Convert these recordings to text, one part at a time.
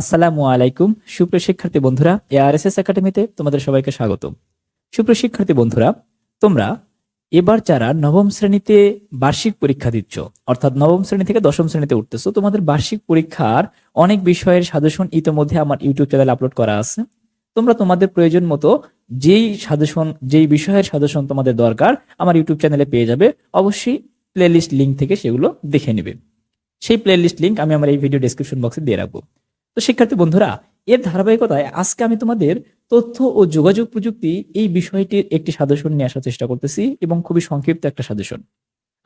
আসসালামু আলাইকুম, সুপ্রিয় শিক্ষার্থী বন্ধুরা এআরএসএস একাডেমিতে তোমাদের সবাইকে স্বাগত সুপ্রিয় শিক্ষার্থী বন্ধুরা, তোমরা এবার যারা নবম শ্রেণীতে বার্ষিক পরীক্ষা দিচ্ছ, অর্থাৎ নবম শ্রেণি থেকে দশম শ্রেণীতে উঠতেছো, তোমাদের বার্ষিক পরীক্ষার অনেক বিষয়ের সাজেশন ইতিমধ্যে আমার ইউটিউব চ্যানেলে আপলোড করা আছে। তোমরা তোমাদের প্রয়োজন মতো যেই সাজেশন, যেই বিষয়ের সাজেশন তোমাদের দরকার আমার ইউটিউব চ্যানেলে পেয়ে যাবে, অবশ্যই প্লেলিস্ট লিঙ্ক থেকে সেগুলো দেখে নেবে। সেই প্লেলিস্ট লিঙ্ক আমি আমার এই ভিডিও ডেসক্রিপশন বক্সে দিয়ে রাখব। তো শিক্ষার্থী বন্ধুরা, এর ধারাবাহিকতায় আজকে আমি তোমাদের তথ্য ও যোগাযোগ প্রযুক্তি এই বিষয়টির একটি সাজেশন নিয়ে আসার চেষ্টা করতেছি এবং খুবই সংক্ষিপ্ত একটা সাজেশন।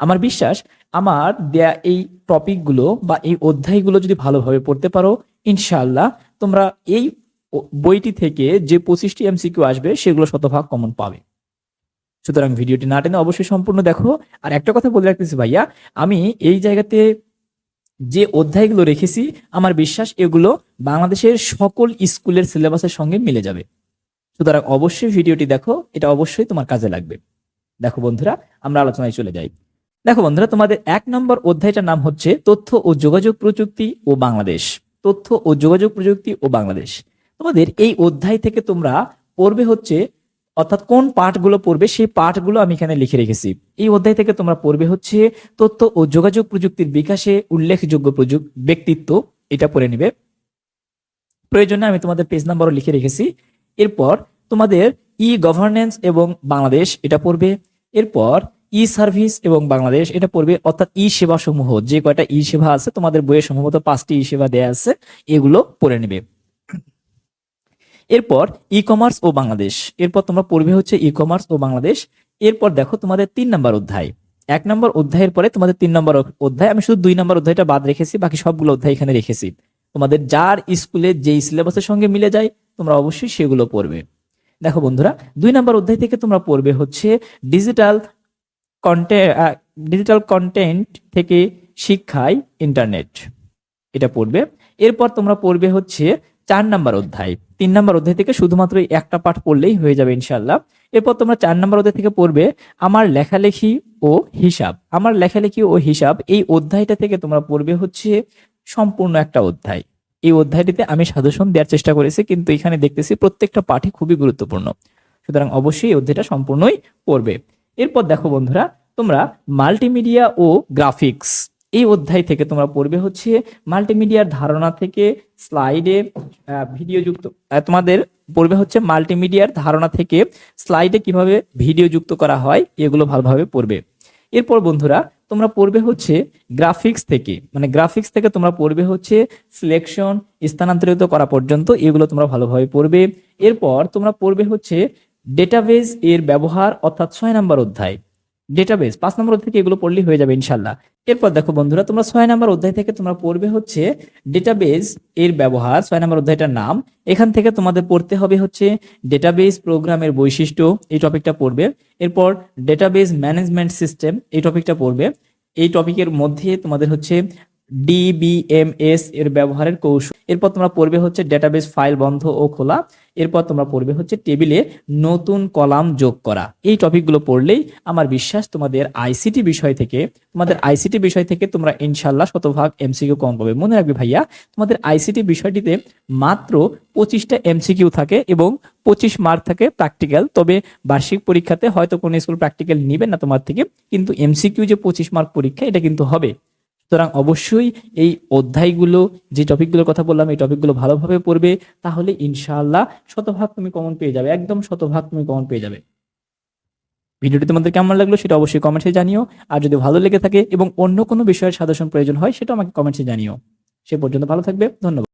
আমার বিশ্বাস, আমার দেয়া এই টপিকগুলো বা এই অধ্যায়গুলো যদি ভালোভাবে পড়তে পারো, ইনশাআল্লাহ তোমরা এই বইটি থেকে যে পঁচিশটি এমসিকিউ আসবে, সেগুলো শতভাগ কমন পাবে। সুতরাং ভিডিওটি না টেনে অবশ্যই সম্পূর্ণ দেখো। আর একটা কথা বলে রাখতেছি ভাইয়া, আমি এই জায়গাতে যে অধ্যায়গুলো রেখেছি, আমার বিশ্বাস এগুলো বাংলাদেশের সকল স্কুলের সিলেবাসের সঙ্গে মিলে যাবে। সুতরাং অবশ্যই ভিডিওটি দেখো, এটা অবশ্যই তোমার কাজে লাগবে। দেখো বন্ধুরা, আমরা আলোচনায় চলে যাই। দেখো বন্ধুরা, তোমাদের এক নম্বর অধ্যায়টার নাম হচ্ছে তথ্য ও যোগাযোগ প্রযুক্তি ও বাংলাদেশ। তথ্য ও যোগাযোগ প্রযুক্তি ও বাংলাদেশ। তোমাদের এই অধ্যায় থেকে তোমরা পড়বে হচ্ছে অর্থাৎ কোন পাঠগুলো পড়বে, সেই পাঠগুলো আমি এখানে লিখে রেখেছি। এই অধ্যায় থেকে তোমরা পড়বে হচ্ছে তথ্য ও যোগাযোগ প্রযুক্তির বিকাশে উল্লেখযোগ্য প্রযুক্ত ব্যক্তিত্ব, এটা পড়ে নিবে। প্রয়োজনে আমি তোমাদের পেজ নাম্বারও লিখে রেখেছি। এরপর তোমাদের ই গভর্নেন্স এবং বাংলাদেশ, এটা পড়বে। এরপর ই সার্ভিস এবং বাংলাদেশ, এটা পড়বে। অর্থাৎ ই সেবা সমূহ যে কয়টা ই সেবা আছে, তোমাদের বইয়ে সম্ভবত পাঁচটি ই সেবা দেয়া আছে, এগুলো পড়ে নেবে। এরপর ই কমার্স ও বাংলাদেশ। এরপর তোমরা পড়বে হচ্ছে ই কমার্স ও বাংলাদেশ। এরপর দেখো তোমাদের তিন নম্বর অধ্যায়। এক নম্বর অধ্যায়ের পরে তোমাদের তিন নম্বর অধ্যায়। আমি শুধু দুই নম্বর অধ্যায়টা বাদ রেখেছি, বাকি সবগুলো অধ্যায় এখানে রেখেছি। তোমাদের যার স্কুলে যেই সিলেবাসের সঙ্গে মিলে যায়, তোমরা অবশ্যই সেগুলো পড়বে। দেখো বন্ধুরা, দুই নম্বর অধ্যায় থেকে তোমরা পড়বে হচ্ছে ডিজিটাল কন্টেন্ট ডিজিটাল কন্টেন্ট থেকে শিক্ষায় ইন্টারনেট এটা পড়বে। এরপর তোমরা পড়বে হচ্ছে চার নাম্বার অধ্যায়। তিন নাম্বার অধ্যায় থেকে শুধুমাত্র একটা পাঠ পড়লেই হয়ে যাবে ইনশাল্লাহ এরপর তোমরা চার নাম্বার অধ্যায় থেকে পড়বে, আমার লেখালেখি ও হিসাব। আমার লেখালেখি ও হিসাব, এই অধ্যায়টা থেকে তোমরা পড়বে হচ্ছে সম্পূর্ণ একটা অধ্যায়। এই অধ্যায়টিতে আমি সাজেশন দেওয়ার চেষ্টা করেছি, কিন্তু এখানে দেখতেছি প্রত্যেকটা পাঠই খুবই গুরুত্বপূর্ণ। সুতরাং অবশ্যই এই অধ্যায়টা সম্পূর্ণই পড়বে। এরপর দেখো বন্ধুরা, তোমরা মাল্টিমিডিয়া ও গ্রাফিক্স এই অধ্যায় থেকে তোমরা পড়বে হচ্ছে মাল্টিমিডিয়ার ধারণা থেকে স্লাইডে ভিডিও যুক্ত তোমাদের পড়বে হচ্ছে মাল্টিমিডিয়ার ধারণা থেকে স্লাইডে কীভাবে ভিডিও যুক্ত করা হয়, এগুলো ভালোভাবে পড়বে। এরপর বন্ধুরা, তোমরা পড়বে হচ্ছে গ্রাফিক্স থেকে মানে গ্রাফিক্স থেকে তোমরা পড়বে হচ্ছে সিলেকশন স্থানান্তরিত করা পর্যন্ত, এগুলো তোমরা ভালোভাবে পড়বে। এরপর তোমরা পড়বে হচ্ছে ডেটাবেজ এর ব্যবহার অর্থাৎ ছয় নম্বর অধ্যায়। ডেটাবেস পাঁচ নম্বর অধ্যায় থেকে এগুলো পড়লেই হয়ে যাবে ইনশাল্লাহ এরপর দেখো বন্ধুরা, তোমরা ছয় নম্বর অধ্যায় থেকে তোমরা পড়বে হচ্ছে ডেটাবেস এর ব্যবহার, ছয় নম্বর অধ্যায়টার নাম। এখান থেকে তোমাদের পড়তে হবে হচ্ছে ডেটাবেস প্রোগ্রামের বৈশিষ্ট্য, এই টপিকটা পড়বে। এরপর ডেটাবেস ম্যানেজমেন্ট সিস্টেম এই টপিকটা পড়বে। এই টপিকের মধ্যে তোমাদের হচ্ছে ডিবিএমএস এর ব্যবহারের কৌশল। এরপর তোমরা পড়বে হচ্ছে ডেটাবেস ফাইল বন্ধ ও খোলা। এরপর তোমরা পড়বে হচ্ছে টেবিলে নতুন কলাম যোগ করা। এই টপিকগুলো পড়লেই আমার বিশ্বাস তোমাদের আইসিটি বিষয় থেকে, তোমাদের আইসিটি বিষয় থেকে তোমরা ইনশাল্লাহ শতভাগ এমসিকিউ কম পাবে। মনে রাখবে ভাইয়া, তোমাদের আইসিটি বিষয়টিতে মাত্র পঁচিশটা এমসিকিউ থাকে এবং পঁচিশ মার্ক থাকে প্র্যাকটিক্যাল তবে বার্ষিক পরীক্ষাতে হয়তো কোনো স্কুল প্র্যাকটিক্যাল নিবে না তোমার থেকে, কিন্তু এমসিকিউ যে পঁচিশ মার্ক পরীক্ষা, এটা কিন্তু হবে। সুতরাং অবশ্যই এই অধ্যায়গুলো, যে টপিকগুলোর কথা বললাম, এই টপিকগুলো ভালোভাবে পড়বে, তাহলে ইনশাআল্লাহ শতভাগ তুমি কমন পেয়ে যাবে, একদম শতভাগ তুমি কমন পেয়ে যাবে। ভিডিওটি তোমাদের কেমন লাগল সেটা অবশ্যই কমেন্টসে জানিও, আর যদি ভালো লেগে থাকে এবং অন্য কোনো বিষয়ের সাজেশন প্রয়োজন হয় সেটা আমাকে কমেন্টসে জানিও। সে পর্যন্ত ভালো থাকবে, ধন্যবাদ।